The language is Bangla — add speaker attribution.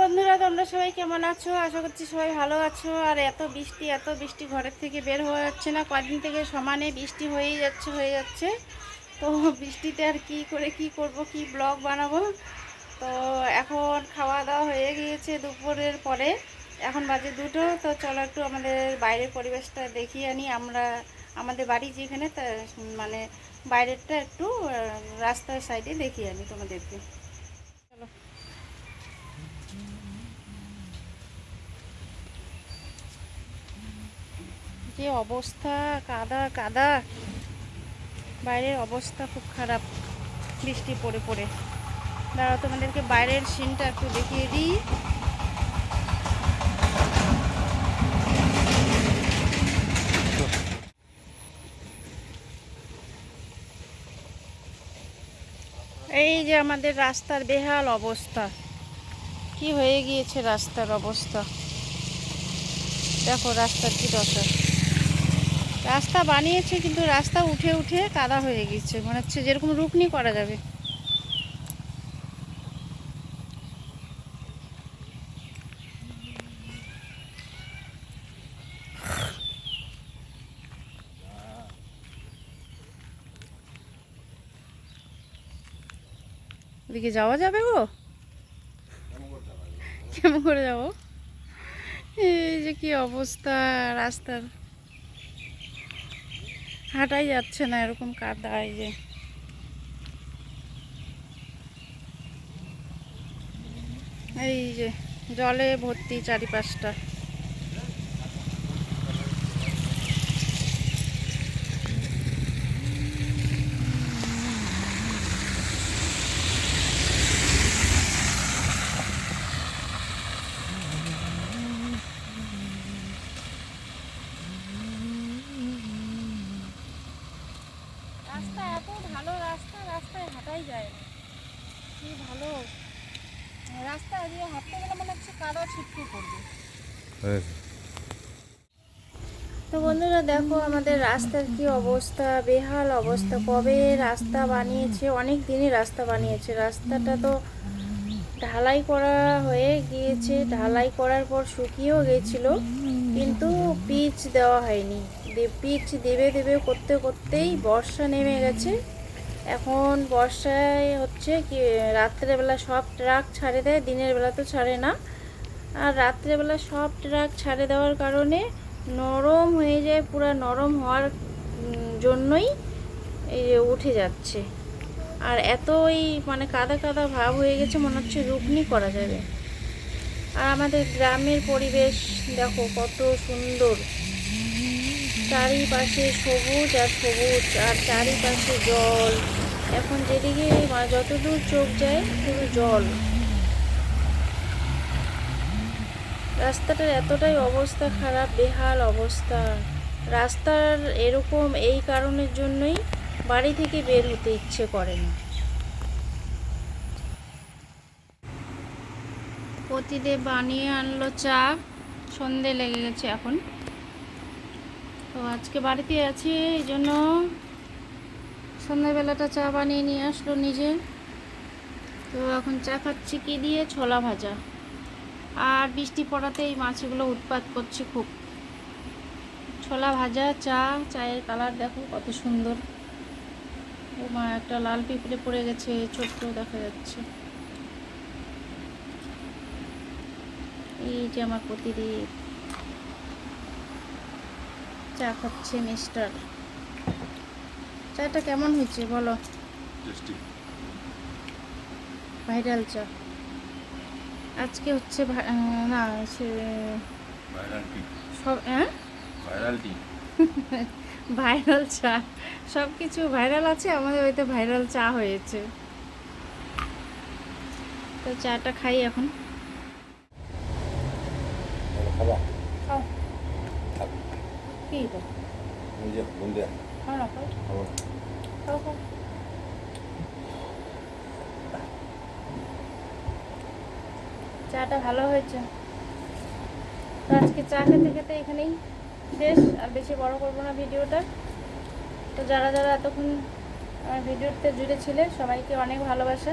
Speaker 1: বন্ধুরা, তোমরা সবাই কেমন আছো? আশা করছি সবাই ভালো আছো। আর এত বৃষ্টি এত বৃষ্টি ঘরের থেকে বের হওয়া যাচ্ছে না। কদিন থেকে সমানে বৃষ্টি হয়েই যাচ্ছে, হয়ে যাচ্ছে। তো বৃষ্টিতে আর কি করে, কি করব, কি ব্লগ বানাবো? তো এখন খাওয়া দাওয়া হয়ে গিয়েছে দুপুরের পরে। এখন বাজে দুটো, তো চলো একটু আমাদের বাইরের পরিবেশটা দেখিয়ে আনি। আমরা, আমাদের বাড়ি যেখানে, তা মানে বাইরেরটা একটু রাস্তার সাইডে দেখিয়ে আনি তোমাদেরকে। চলো। যে অবস্থা, কাদা কাদা। বাইরের অবস্থা খুব খারাপ। বৃষ্টি পড়ে পড়ে। দাঁড়াও, তোমাদেরকে বাইরের সিনটা একটু দেখিয়ে দিই। এই যে আমাদের রাস্তার বেহাল অবস্থা। কি হয়ে গিয়েছে রাস্তার অবস্থা? দেখো রাস্তার কি দশা। রাস্তা বানিয়েছে কিন্তু রাস্তা উঠে উঠে কাদা হয়ে গিয়েছে। মনে হচ্ছে যেরকম রুকনি করা যাবে। ওদিকে যাওয়া যাবে গো? কেমন করে যাব? এই যে কি অবস্থা রাস্তার। হাঁটাই যাচ্ছে না, এরকম কাদা, এই যে। এই যে জলে ভর্তি চারিপাশটা। ভালো রাস্তা রাস্তায় হাঁটাই যায় না। কি ভালো। রাস্তা দিয়ে হাঁটতে গেলে মনে হচ্ছে কাদা ছিটকে পড়বে। তো বন্ধুরা দেখো আমাদের রাস্তার কি অবস্থা বেহাল অবস্থা। কবে রাস্তা বানিয়েছে? অনেক দিনই রাস্তা বানিয়েছে। রাস্তাটা তো ঢালাই করা হয়ে গিয়েছে। ঢালাই করার পর শুকিয়েও গেছিল। কিন্তু পিচ দেওয়া হয়নি। পিচ দেবে দেবে করতে করতেই বর্ষা নেমে গেছে। এখন বর্ষায় হচ্ছে কি, রাত্রেবেলা সব ট্রাক ছাড়ে দেয়, দিনের বেলা তো ছাড়ে না। আর রাত্রেবেলা সব ট্রাক ছাড়ে দেওয়ার কারণে নরম হয়ে যায়, পুরো নরম হওয়ার জন্যই এই যে উঠে যাচ্ছে। আর এতই মানে কাদা কাদা ভাব হয়ে গেছে, মনে হচ্ছে রুগনি করা যাবে। আর আমাদের গ্রামের পরিবেশ দেখো কত সুন্দর। চারিপাশে সবুজ আর সবুজ, আর চারিপাশে জল। এখন যেদিকে যতদূর চোখ যায়, শুধু জল। রাস্তাটার এতটাই অবস্থা খারাপ, বেহাল অবস্থা। রাস্তার এরকম এই কারণের জন্যই বাড়ি থেকে বের হতে ইচ্ছে করে না। প্রতিদেব বানিয়ে আনলো চা। সন্ধে লেগে গেছে এখন। তো আজকে বাড়িতে আছি, এই জন্য সন্ধ্যাবেলাটা চা বানিয়ে নিয়ে আসলো নিজে। তো এখন চা খাচ্ছি কি দিয়ে? ছোলা ভাজা। আর বৃষ্টি পড়াতে এই মাছগুলো উৎপাত করছে খুব। ছোলা ভাজা, চা, চায়ের কালার দেখো কত সুন্দর। ও মা একটা লাল পিঁপড়ে পড়ে গেছে, ছোট্ট দেখা যাচ্ছে। এই যে আমার প্রতিদিন চা খাচ্ছে মিস্টার। চাটা কেমন হয়েছে বলো?
Speaker 2: টেস্টি।
Speaker 1: ভাইরাল চা। আজকে হচ্ছে না সে সব হ্যাঁ?
Speaker 2: ভাইরাল
Speaker 1: ভাইরাল চা। সব কিছু ভাইরাল আছে আমাদের হয়তো ভাইরাল চা হয়েছে। তো চাটা খাই এখন।
Speaker 2: খাবা
Speaker 1: কি
Speaker 2: যে খাব।
Speaker 1: চাটা ভালো হয়েছে। তো আজকে চা খেতে খেতে এখানেই শেষ আর বেশি বড় করব না ভিডিওটা। তো যারা যারা এতক্ষণ আমার ভিডিওতে জুড়ে ছিলে সবাইকে অনেক ভালোবাসা।